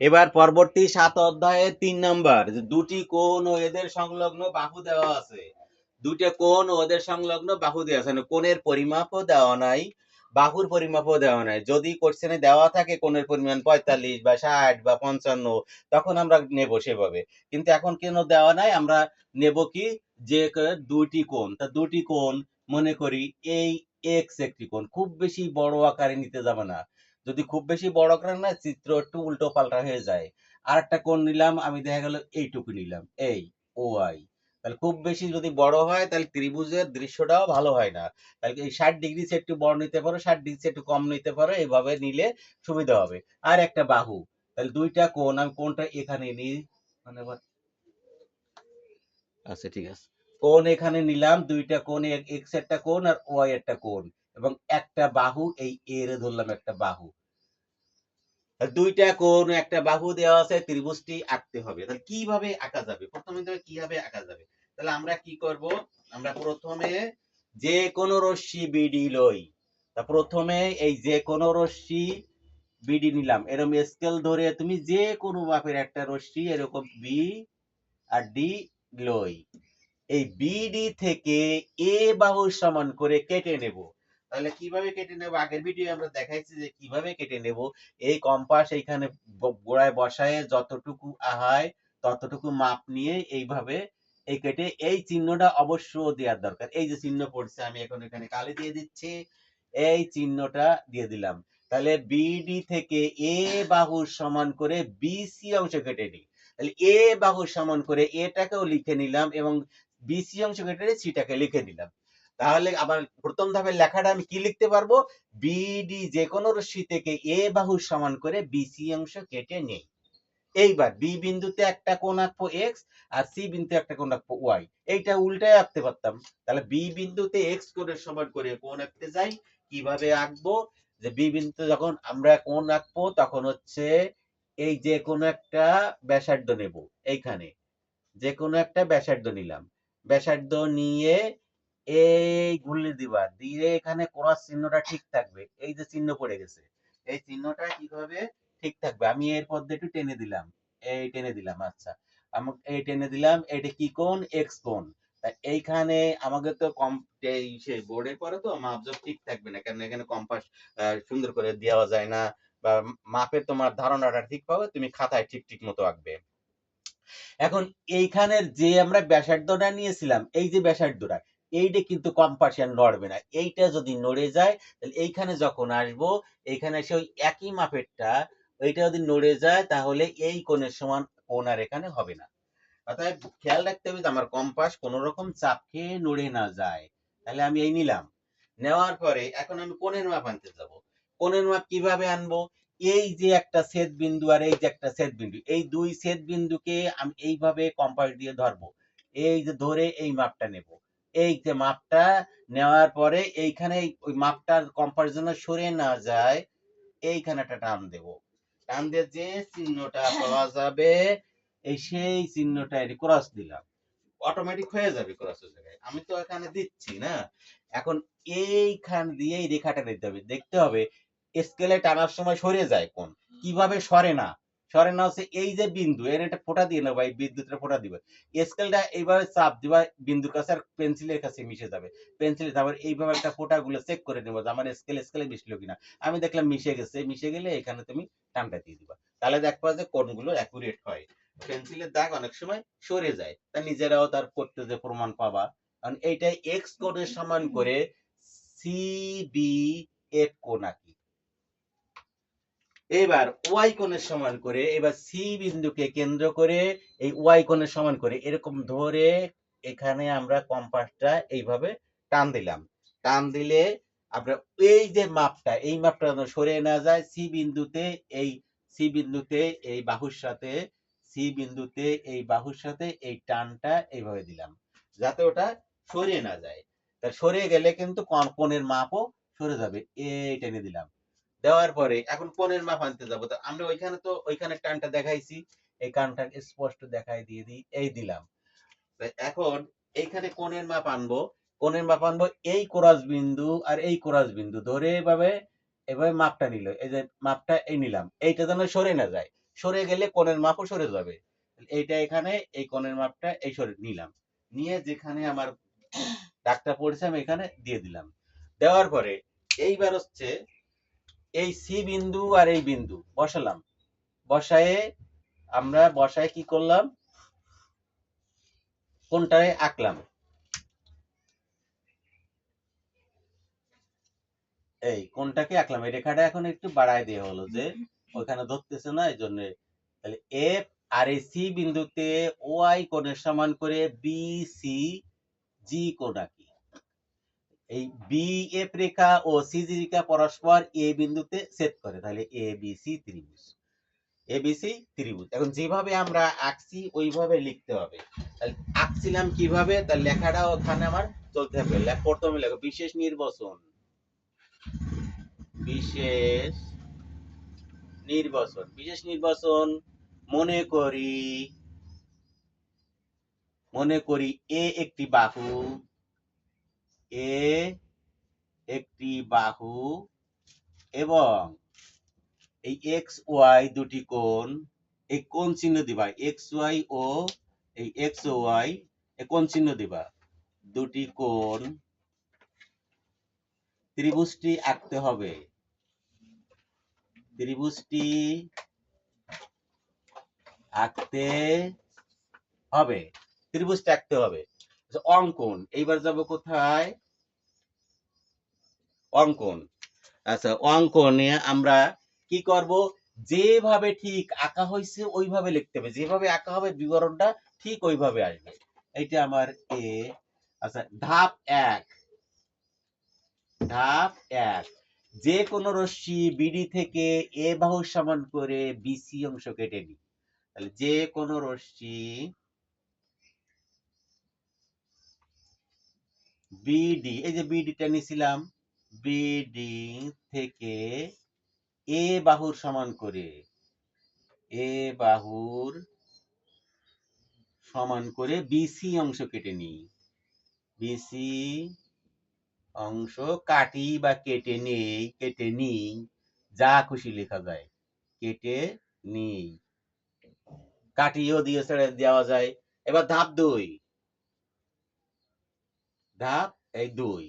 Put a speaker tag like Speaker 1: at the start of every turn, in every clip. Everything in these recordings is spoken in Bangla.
Speaker 1: এবার পরবর্তী সাত অধ্যায়ে তিন নাম্বার দুটি কোণ ও এদের সংলগ্ন বাহু দেওয়া আছে। দুটো ও ওদের সংলগ্ন বাহু দেওয়া আছে। মানে কোণের পরিমাপও দেওয়া নাই, বাহুর পরিমাপও দেওয়া নাই। যদি কোশ্চেনে দেওয়া থাকে কোণের পরিমাণ পঁয়তাল্লিশ বা ষাট বা পঞ্চান্ন, তখন আমরা নেব সেভাবে। কিন্তু এখন কেন দেওয়া নাই? আমরা নেব কি? যে দুটি কোণ। তা দুটি কোণ, মনে করি এই এক্স একটি কোণ। খুব বেশি বড় আকারে নিতে যাবে না। যদি খুব বেশি বড় আকারে না চিত্র একটু উল্টো পাল্টা হয়ে যায়। আর একটা কোণ নিলাম, আমি দেখা গেল এইটুকু নিলাম। এই, ও, আই। তাহলে খুব বেশি যদি বড় হয়, তাহলে ত্রিভুজের দৃশ্যটাও ভালো হয় না। তাহলে এই ষাট ডিগ্রি সে একটু বড় নিতে পারো, ষাট ডিগ্রি একটু কম নিতে পারো এইভাবে নিলে সুবিধা হবে। আর একটা বাহু। তাহলে দুইটা কোণ, আমি কোনটা এখানে নিই। মানে আচ্ছা ঠিক আছে। কোণ এখানে নিলাম, দুইটা কোণ এক্স একটা কোণ আর ওয়াই একটা কোণ। এবং একটা বাহু, এই এর ধরলাম একটা বাহু। দুইটা ও একটা বাহু দেওয়া আছে, ত্রিভুজটি আঁকতে হবে। তাহলে কীভাবে আঁকা যাবে? প্রথমে তো কীভাবে আঁকা যাবে? তাহলে আমরা কি করব? আমরা প্রথমে যে কোনো রশ্মি বিডি লই। তা প্রথমে এই যে কোনো রশ্মি বিডি নিলাম। এরকম স্কেল ধরে তুমি যে কোনো মাপের একটা রশ্মি এরকম বি আর ডি লই। এই বিডি থেকে এ বাহু সমান করে কেটে নেব। তাহলে কীভাবে কেটে নেব? আগের ভিডিও আমরা দেখাইছি যে কীভাবে কেটে নেব। এই কম্পাস এইখানে গোড়ায় বসায় যতটুকু হয় ততটুকু মাপ নিয়ে এইভাবে এই কেটে এই চিহ্নটা অবশ্য দেওয়ার দরকার। এই যে চিহ্ন পড়ছে, আমি এখন এখানে কালি দিয়ে দিচ্ছি। এই চিহ্নটা দিয়ে দিলাম। তাহলে বিডি থেকে এ বাহু সমান করে বিসি অংশ কেটে নিই। তাহলে এ বাহু সমান করে এটাকেও লিখে নিলাম এবং বিসি অংশ কেটে সিটাকে লিখে দিলাম তাহলে আবার প্রথম ধাপের লেখাটা আমি কি লিখতে পারব? বিডি যে কোনো রশ্মি থেকে এ বাহু সমান করে বিসি অংশ কেটে নেই। এইবার বি বিন্দুতে একটা কোণ আঁকবো এক্স আর সি বিন্দুতে একটা কোণ আঁকবো ওয়াই এইটা উল্টায় আঁকতে পারতাম। তাহলে বি বিন্দুতে এক্স কোণের সমান করে কোণ আঁকতে যাই। কীভাবে আঁকবো? যে বি বিন্দুতে যখন আমরা কোণ আঁকবো, তখন হচ্ছে এই যে কোনো একটা ব্যাসার্ধ নেব। এইখানে যে কোনো একটা ব্যাসার্ধ নিলাম। ব্যাসার্ধ নিয়ে এই ঘুরলে দিবা, দিয়ে এখানে ক্রস চিহ্নটা ঠিক থাকবে। এই যে চিহ্ন পড়ে গেছে, এই চিহ্নটা কীভাবে ঠিক থাকবে? আমি এর পদ্ধতি একটু টেনে দিলাম, এই টেনে দিলাম আচ্ছা। আমি এই টেনে দিলাম, এটা কি কোণ? এক্স কোণ। এইখানে আমাকে তো কম, এই সে বোর্ডের পরে তো মাপজোক ঠিক থাকবে না কারণ এখানে কম্পাস সুন্দর করে দেওয়া যায় না, বা মাপের তোমার ধারণাটা ঠিক পাবে, তুমি খাতায় ঠিক ঠিক মতো আঁকবে। এখন এইখানের যে আমরা ব্যাসার্ধটা নিয়েছিলাম, এই যে ব্যাসার্ধটা এইটা কিন্তু কম্পাসিয়ান নড়বে না। এইটা যদি নড়ে যায়, তাহলে এইখানে যখন আসব, এইখানে এসে ওই একই মাপেরটা ওইটা যদি নড়ে যায়, তাহলে এই কোণের সমান কোণ আর এখানে হবে না। অতএব খেয়াল রাখতে হবে যে আমার কম্পাস কোন রকম চাপ খেয়ে নড়ে না যায়। তাহলে আমি এই নিলাম। নেওয়ার পরে এখন আমি কোণের মাপ আনতে যাব। কোণের মাপ কীভাবে আনব? এই যে একটা ছেদ বিন্দু আর এই যে একটা ছেদ বিন্দু, এই দুই ছেদ বিন্দুকে আমি এইভাবে কম্পাস দিয়ে ধরবো। এই যে ধরে এই মাপটা নেব। এই যে মাপটা নেওয়ার পরে এইখানে ওই মাপটার কম্পাস যেন সরে না যায়, এইখানে একটা টান দেব। টান দিয়ে যে চিহ্নটা পাওয়া যাবে, এই সেই চিহ্নটা ক্রস দিলাম। অটোমেটিক হয়ে যাবে ক্রসের জায়গায়। আমি তো এখানে দিচ্ছি না। এখন এইখান দিয়ে এই রেখাটা নিতে হবে। দেখতে হবে স্কেলে টানার সময় সরে যায় কোন। কীভাবে সরে না? সরে না হচ্ছে এই যে বিন্দু, এর একটা ফোঁটা দিয়ে নেব বিদ্যুৎটা ফোঁটা দিবে। স্কেলটা এইভাবে চাপ দিবা কাছে আর পেন্সিলের কাছে মিশে যাবে। পেন্সিলে তারপর এইভাবে একটা ফোঁটা গুলো চেক করে নেব আমার স্কেল স্কেলে মিশলো কিনা। আমি দেখলাম মিশে গেছে, মিশে গেলে এখানে তুমি টানটা দিয়ে দিবা। তাহলে দেখবা যে কোনগুলো অ্যাকুরেট হয়। পেন্সিলের দাগ অনেক সময় সরে যায়। তা নিজেরাও তার করতে যে প্রমাণ পাবা। কারণ এইটাই এক্স কোণের সমান করে সি বি এফ কোণ আঁকি এবার ওয়াই কোণের সমান করে, এবার সি বিন্দুকে কেন্দ্র করে, এই ওয়াই কোণের সমান করে, এরকম ধরে এখানে আমরা কম্পাসটা এইভাবে টান দিলাম। টান দিলে আমরা এই যে মাপটা, এই মাপটা যেন সরে না যায় সি বিন্দুতে এই সি বিন্দুতে এই বাহুর সাথে সি বিন্দুতে এই বাহুর সাথে এই টানটা এইভাবে দিলাম, যাতে ওটা সরে না যায়। তা সরে গেলে কিন্তু কোণ- কোণের মাপও সরে যাবে, এই টেনে দিলাম। দেওয়ার পরে এখন কোণের মাপ আনতে যাব। তো আমরা ওইখানে তো ওইখানে টানটা দেখাইছি, এই কানটা স্পষ্ট দেখাই দিয়ে দিই, এই দিলাম। এখন এইখানে কোণের মাপ আনব, কোণের মাপ আনব, এই কোরাস বিন্দু আর এই কোরাস বিন্দু ধরে এভাবে এভাবে মাপটা নিল। এই যে মাপটা এই নিলাম। এইটা যেন সরে না যায়। সরে গেলে কোণের মাপও সরে যাবে। এইটা এখানে, এই কোণের মাপটা এই সরে নিলাম। নিয়ে যেখানে আমার দাগটা পড়েছে আমি এখানে দিয়ে দিলাম। দেওয়ার পরে এইবার হচ্ছে এই সি বিন্দু আর এই বিন্দু, বসালাম। বসায়ে আমরা, বসায় কি করলাম? কোনটায় আঁকলাম? এই, কোনটাকে আঁকলাম? এই রেখাটা এখন একটু বাড়ায় দেওয়া হলো যে ওখানে ধরতেছে না এই জন্য তাহলে এফ আর এই সি বিন্দুতে ওয়াই কোণের সমান করে বি সি জি কোণ আঁকি এই বি এফ রেখা ও সি জি রেখা পরস্পর এ বিন্দুতে ছেদ করে। তাহলে এ বি সি ত্রিভুজ। এ বি সি ত্রিভুজ। এখন যেভাবে আমরা আঁকছি, ওইভাবে লিখতে হবে। তাহলে আঁকছিলাম কীভাবে? তার লেখাটা ওখানে আমার চলতে হবে প্রথমে লেখো, বিশেষ নির্বাচন। বিশেষ নির্বাচন। বিশেষ নির্বাচন, মনে করি মনে করি এ একটি বাহু। এ একটি বাহু এবং এই এক্স ওয়াই দুটি কোণ, এই কোণ চিহ্ন দিবা, এক্স ওয়াই ও এই এক্স ওয়াই কোণ চিহ্ন দিবা। দুটি কোণ ত্রিভুজটি আঁকতে হবে। ত্রিভুজটি আঁকতে হবে। ত্রিভুজটা আঁকতে হবে। অঙ্কন, এইবার যাব কোথায়? অঙ্কন। আচ্ছা অঙ্কনে আমরা কি করব? যেভাবে ঠিক আঁকা হয়েছে ওইভাবে লিখতে হবে। যেভাবে আঁকা হবে, বিবরণটা ঠিক ওইভাবে আসবে। এইটা আমার এ। আচ্ছা ধাপ এক। ধাপ এক। যে কোনো রশ্মি বিডি থেকে এ বাহু সমান করে বিসি অংশ কেটে নি তাহলে যে কোনো রশ্মি বিডি এই যে বিডিটা নিছিলাম বিডি থেকে এ বাহুর সমান করে এ বাহুর সমান করে বিসি অংশ কেটে নিই। বিসি অংশ কাটি বা কেটে নেই, কেটে নিই, যা খুশি লেখা যায়, কেটে নিই। কাটিও দিয়ে ছেড়ে দেওয়া যায়। এবার ধাপ দুই। ধাপ এই দুই।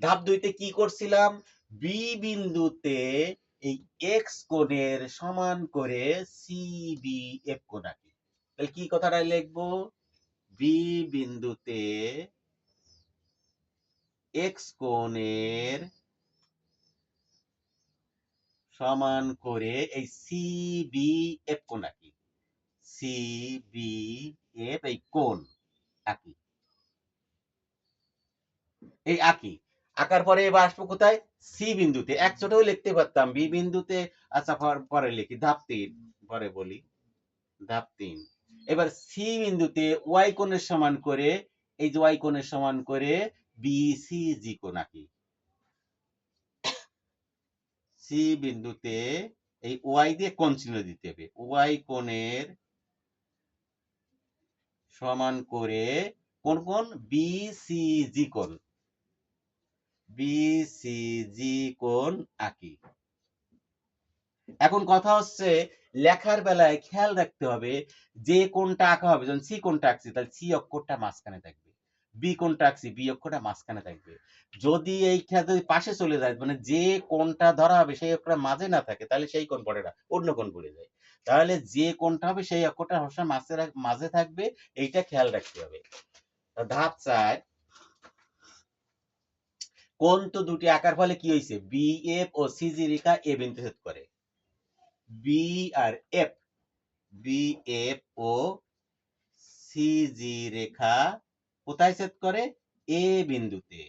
Speaker 1: ধাপ দুইতে কি করছিলাম? বি বিন্দুতে এই এক্স কোণের সমান করে সি বি এফ কোণ আঁকি তাহলে কি কথাটা লিখব? বি বিন্দুতে এক্স কোণের সমান করে এই সি বি এফ কোণ আঁকি সি বি এফ এই কোণ আঁকি এই আঁকি। আঁকার পরে এবার আসব কোথায়? সি বিন্দুতে। এক ছোটও লিখতে পারতাম। বি বিন্দুতে আচ্ছা পরে লিখি। ধাপ তিন, পরে বলি। ধাপ তিন। এবার সি বিন্দুতে ওয়াই কোণের সমান করে, এই যে ওয়াই কোণের সমান করে বি সি জি কোণ আঁকি। সি বিন্দুতে এই ওয়াই দিয়ে কোণ চিহ্ন দিতে হবে। ওয়াই কোণের সমান করে, কোন সি জি কোণ। বিসিজি কোণ আঁকি। এখন কথা হচ্ছে লেখার বেলায় খেয়াল রাখতে হবে যে কোণটা আঁকা হবে, যখন সি কোণটা আঁকছি, তাহলে সি অক্ষরটা মাঝখানে থাকবে, বি কোণটা আঁকছি, বি অক্ষরটা মাঝখানে থাকবে। যদি এই খেয়াল যদি পাশে চলে যায় মানে যে কোণটা ধরা হবে সেই অক্ষরটা মাঝে না থাকে, তাহলে সেই কোণ পড়ে না, অন্য কোণ পড়ে যায়। তাহলে যে কোণটা হবে সেই অক্ষরটা মাঝে মাঝে থাকবে, এইটা খেয়াল রাখতে হবে। ধাপ চার কোণ তো দুটি আকার ফলে কি হয়েছে বি এফ ও সিজি রেখা এ বিন্দু ছেদ করে। বি আর এফ বি এফ ও সিজি রেখা কোথায় ছেদ করে? এ বিন্দুতে।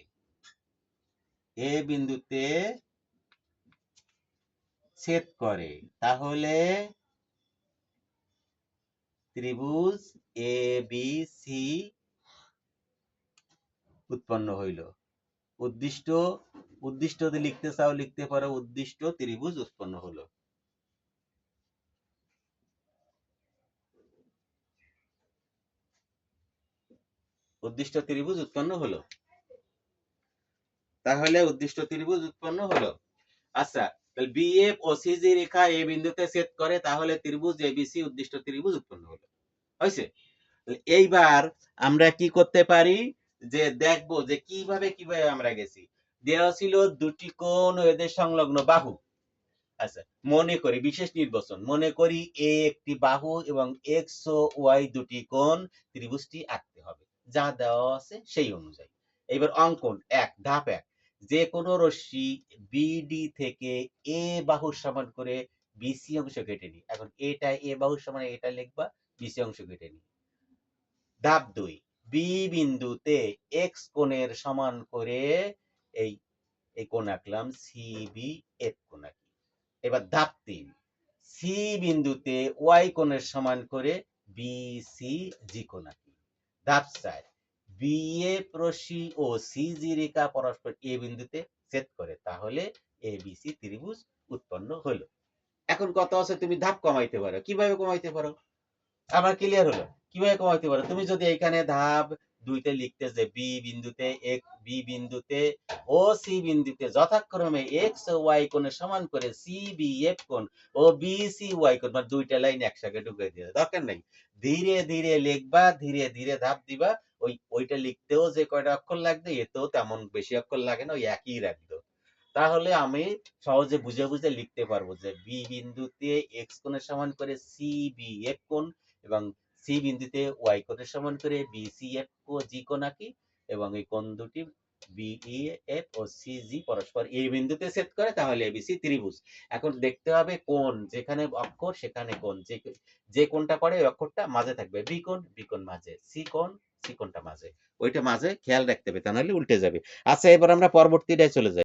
Speaker 1: এ বিন্দুতে ছেদ করে। তাহলে ত্রিভুজ এ বি সি উৎপন্ন হইল। উদ্দিষ্ট উদ্দিষ্ট যদি লিখতে চাও, লিখতে পারো, উদ্দিষ্ট ত্রিভুজ উৎপন্ন হলো। উদ্দিষ্ট ত্রিভুজ উৎপন্ন হলো। তাহলে উদ্দিষ্ট ত্রিভুজ উৎপন্ন হলো। আচ্ছা তাহলে বি বিএফ ও সিজি রেখা এ বিন্দুতে ছেদ করে, তাহলে ত্রিভুজ এবিসি উদ্দিষ্ট ত্রিভুজ উৎপন্ন হলো। হয়েছে? এইবার আমরা কি করতে পারি? যে দেখব যে কীভাবে কীভাবে আমরা গেছি। দেওয়া ছিল দুটি ও এদের সংলগ্ন বাহু। আচ্ছা মনে করি, বিশেষ নির্বাচন, মনে করি এ একটি বাহু এবং এক্স ও ওয়াই দুটি কোণ ত্রিভুজটি আঁকতে হবে। যা দেওয়া আছে সেই অনুযায়ী। এবার অঙ্কন এক, ধাপ এক। যে কোনো রশ্মি বিডি থেকে এ বাহুর সমান করে বিসি অংশ কেটে নি এখন এটা এ বাহুর সমান, এটা লিখবা বিসি অংশ কেটে নি ধাপ দুই বি বিন্দুতে এক্স কোণের সমান করে এই এই কোণ আঁকলাম সিবি এফ কোণ আঁকি। এবার ধাপ তিন। সি বিন্দুতে ওয়াই কোণের সমান করে বিসি জি কোণ আঁকি। ধাপ চার। বিএ রশ্মি ও সিজি রেখা পরস্পর এ বিন্দুতে ছেদ করে, তাহলে এ বি সি ত্রিভুজ উৎপন্ন হলো। এখন কত আছে তুমি ধাপ কমাইতে পারো। কীভাবে কমাইতে পারো? আমার ক্লিয়ার হলো? কীভাবে কমাইতে পারো? তুমি যদি এখানে ধাপ দুইতে লিখতে যে বি বিন্দুতে এক, বি বিন্দুতে ও, সি বিন্দুতে যথাক্রমে এক্স ও ওয়াই কোণের সমান করে সি, বি, এফ কোণ ও বি, সি, ওয়াই কোণ মানে দুইটা লাইন একসাথে ঢুকে দিয়ে দরকার নেই। ধীরে ধীরে লিখবা, ধীরে ধীরে ধাপ দিবা। ওই, ওইটা লিখতেও যে কয়টা অক্ষর লাগবে, এতেও তেমন বেশি অক্ষর লাগে না, ওই একই রাখবে। তাহলে আমি সহজে বুঝে বুঝে লিখতে পারব যে বি বিন্দুতে এক্স কোণের সমান করে সি, বি, এফ কোণ এবং সি বিন্দুতে ওয়াই কোণের সমান করে বি সি এফ ও জি কোণ আঁকি এবং এই কোণ দুটি বিই এফ ও সি জি পরস্পর এই বিন্দুতে সেট করে, তাহলে এবিসি ত্রিভুজ। এখন দেখতে হবে কোন যেখানে অক্ষর, সেখানে কোন যে যে কোনটা পড়ে, ওই অক্ষরটা মাঝে থাকবে। বি কোণ বি কোণ মাঝে। সি কোণ সি কোণটা মাঝে। ওইটা মাঝে। খেয়াল রাখতে হবে, তা নাহলে উল্টে যাবে। আচ্ছা এবার আমরা পরবর্তীটায় চলে যাই।